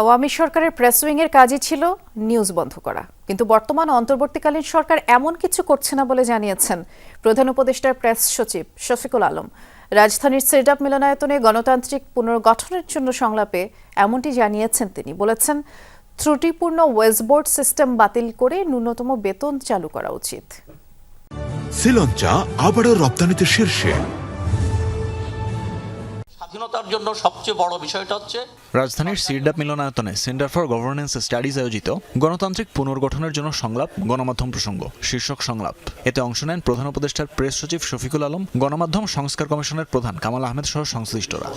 আওয়ামী সরকারের প্রেস উইংয়ের কাজই ছিল নিউজ বন্ধ করা। কিন্তু বর্তমান অন্তর্বর্তীকালীন সরকার এমন কিছু করছে না বলে জানিয়েছেন প্রধান উপদেষ্টার প্রেস সচিব শফিকুল আলম। রাজধানীর সেডাপ মিলনায়তনে গণতান্ত্রিক পুনর্গঠনের জন্য সংলাপে এমনটি জানিয়েছেন তিনি। বলেছেন, ত্রুটিপূর্ণ ওয়েস্টবোর্ড সিস্টেম বাতিল করে ন্যূনতম বেতন চালু করা উচিত। শ্রীলঞ্চা আবারও রপ্তানিতে শীর্ষে। স্বাধীনতার জন্য সবচেয়ে বড় বিষয়টা হচ্ছে রাজধানীর সিরডাপ মিলনায়তনে সেন্টার ফর গভর্নেন্স স্টাডিজ আয়োজিত গণতান্ত্রিক পুনর্গঠনের জন্য সংলাপ, গণমাধ্যম প্রসঙ্গ, শীর্ষক সংলাপ। এতে অংশ নেন প্রধান উপদেষ্টার প্রেস সচিব শফিকুল আলম, গণমাধ্যম সংস্কার কমিশনের প্রধান কামাল আহমেদ সহ সংশ্লিষ্টরা।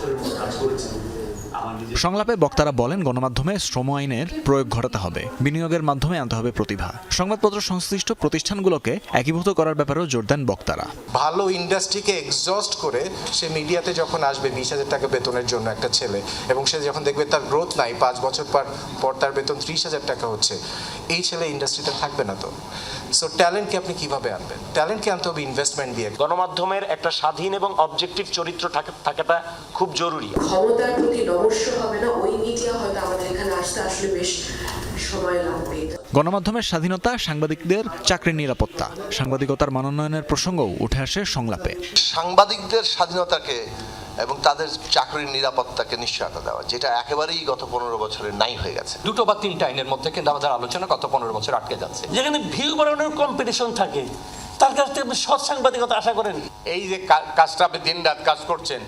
সংলাপে বক্তারা বলেন, গণমাধ্যমে শ্রম আইনের প্রয়োগ ঘটাতে হবে, বিনিয়োগের মাধ্যমে আনতে হবে প্রতিভা। সংবাদপত্র সংশ্লিষ্ট প্রতিষ্ঠানগুলোকে একীভূত করার ব্যাপারেও জোর দেন বক্তারা। ভালো ইন্ডাস্ট্রিকে এক্সস্ট করে সে মিডিয়াতে যখন আসবে, বিশ হাজার টাকা বেতনের জন্য একটা ছেলে, এবং সে যখন দেখবে তার গ্রোথ নাই, পাঁচ বছর পর পর তার বেতন ত্রিশ হাজার টাকা হচ্ছে। এই ছেলে ইন্ডাস্ট্রিতে থাকবে না তো। সো ট্যালেন্টকে আপনি কীভাবে আনবেন? ট্যালেন্টকে আনতে হবে ইনভেস্টমেন্ট দিয়ে। গণমাধ্যমের একটা স্বাধীন এবং অবজেক্টিভ চরিত্র থাকা- থাকাটা খুব জরুরি। ক্ষমতার প্রতি নমস্য হবে না ওই মিডিয়া হয়তো আমাদের এখানে আসতে আসলে বেশ সময় লাগবে। গণমাধ্যমের স্বাধীনতা সাংবাদিকদের চাকরির নিরাপত্তা। সাংবাদিকতার মানোন্নয়নের প্রসঙ্গও উঠে আসে সংলাপে। সাংবাদিকদের স্বাধীনতাকে এবং তাদের চাকরির নিরাপত্তাকে নিশ্চয়তা দেওয়া যেটা একেবারেই গত পনেরো বছরের নাই হয়ে গেছে। দুটো বা তিনটা আইনের মধ্যে কিন্তু আমাদের আলোচনা গত পনেরো বছর আটকে যাচ্ছে। যেখানে ভিউ বাড়ানোর কম্পিটিশন থাকে তার কাছ থেকে আপনি সৎ সাংবাদিকতা আশা করেন? এই যে কা- কাজটা আপনি দিন রাত কাজ করছেন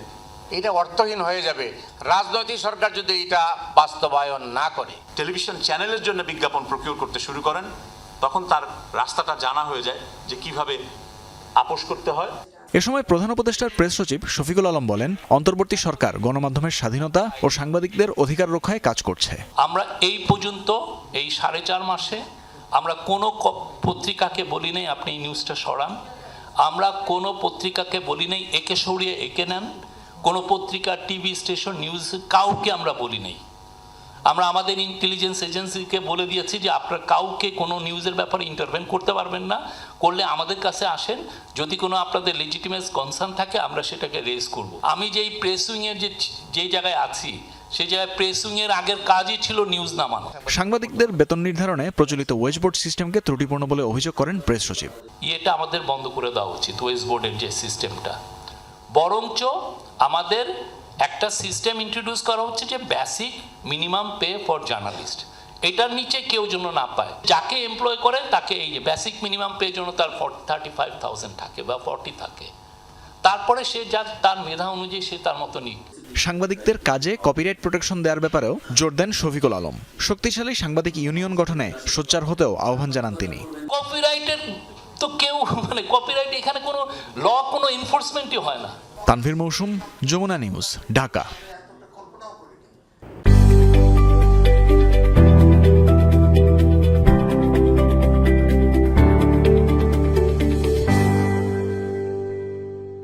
এটা অর্থহীন হয়ে যাবে। রাজনৈতিক সরকার যদি এটা বাস্তবায়ন না করে টেলিভিশন চ্যানেলের জন্য বিজ্ঞাপন প্রকিউর করতে শুরু করেন তখন তার রাস্তাটা জানা হয়ে যায় যে কীভাবে আপোষ করতে হয়। এ সময় প্রধান উপদেষ্টার প্রেস সচিব শফিকুল আলম বলেন, অন্তর্বর্তী সরকার গণমাধ্যমের স্বাধীনতা ও সাংবাদিকদের অধিকার রক্ষায় কাজ করছে। আমরা এই পর্যন্ত, এই সাড়ে চার মাসে আমরা কোনো পত্রিকাকে বলি নেই, আপনি এই নিউজটা সরান। আমরা কোনো পত্রিকাকে বলি নেই, একে সরিয়ে একে নেন। কোনো পত্রিকা, টিভি স্টেশন, নিউজ কাউকে আমরা বলি নেই। আমরা আমাদের ইন্টেলিজেন্স এজেন্সিকে বলে দিয়েছি যে আপনারা কাউকে কোনো নিউজের ব্যাপারে ইন্টারভেন করতে পারবেন না। করলে আমাদের কাছে আসেন যদি কোনো আপনাদের লেজিটিমেস কনসার্ন থাকে আমরা সেটাকে রেজ করব। আমি যেই প্রেস উইংয়ের যে যেই জায়গায় আছি সেই জায়গায় প্রেস উইংয়ের আগের কাজই ছিল নিউজ নামানো। সাংবাদিকদের বেতন নির্ধারণে প্রচলিত ওয়েজবোর্ড সিস্টেমকে ত্রুটিপূর্ণ বলে অভিযোগ করেন প্রেস সচিব। এটা আমাদের বন্ধ করে দেওয়া উচিত ওয়েস্ট বোর্ডের যে সিস্টেমটা বরঞ্চ আমাদের একটা সিস্টেম ইন্ট্রোডিউস করা হচ্ছে যে basic minimum pay for journalist এটার নিচে কেউ যেন না পায়। যাকে এমপ্লয় করে তাকে এই যে বেসিক মিনিমাম পে জন্য তার থার্টি ফাইভ থাউজেন্ড থাকে বা ফর্টি থাকে। তারপরে সে যা তার মেধা অনুযায়ী সে তার মতো নিক। সাংবাদিকদের কাজে কপিরাইট প্রোটেকশন দেওয়ার ব্যাপারেও জোর দেন শফিকুল আলম। শক্তিশালী সাংবাদিক ইউনিয়ন গঠনে সোচ্চার হতেও আহ্বান জানান তিনি। কপিরাইটের তো কেউ মানে কপিরাইট এখানে কোনো ল কোনো এনফোর্সমেন্টই হয় না। তানভীর মৌসুম যমুনা নিউজ ঢাকা।